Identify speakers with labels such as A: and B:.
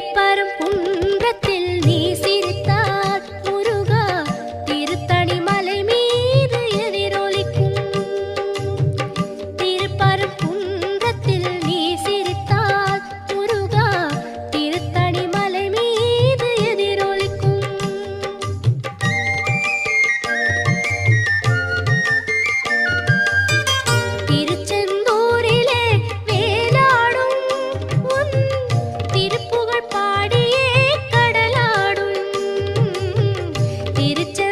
A: திருப்பரம் குன்றத்தில் நீசி Trichy